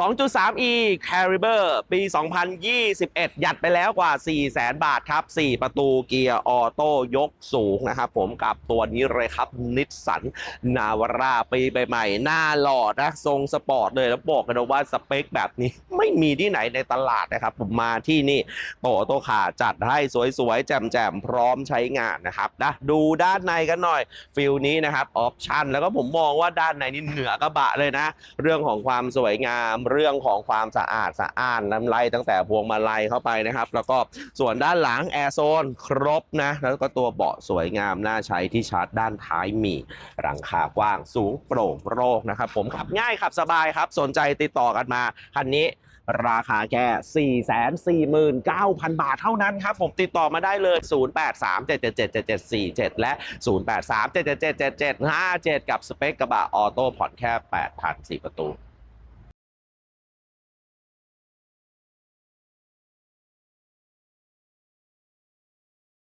2.3e Caliber ปี 2021ยัดไปแล้วกว่า 400,000 บาทครับ 4 ประตูเกียร์ออโต้ยกสูงนะครับผมกับตัวนี้เลยครับนิสสันนาวาร่าปีใหม่ๆหน้าหล่อนะทรงสปอร์ตเลยแล้วบอกกันว่าสเปคแบบนี้ไม่มีที่ไหนในตลาดนะครับผมมาที่นี่โตโตขาจัดให้สวยๆ แจ่มๆ พร้อมใช้งานนะครับนะดูด้านในกันหน่อยฟิลนี้นะครับออปชั่นแล้วก็ผมมองว่าด้านในนี่เหนือกระบะเลยนะ เรื่องของความสวยงามเรื่องของความสะอาดสะอ้านน้ำไล่ตั้งแต่พวงมาลัยเข้าไปนะครับ แล้วก็ส่วนด้านหลังแอร์โซนครบนะ แล้วก็ตัวเบาะสวยงามน่าใช้ที่ชาร์จด้านท้ายมีหลังคากว้างสูงโปร่งโล่งนะครับ ผมขับง่ายขับสบายครับ สนใจติดต่อกันมาคันนี้ราคาแค่ 449,000 บาทเท่านั้นครับ ผมติดต่อมาได้เลย 0837777747 และ 0837777757 กับสเปคกระบะออโต้ผ่อนแค่ 8,000 4ประตู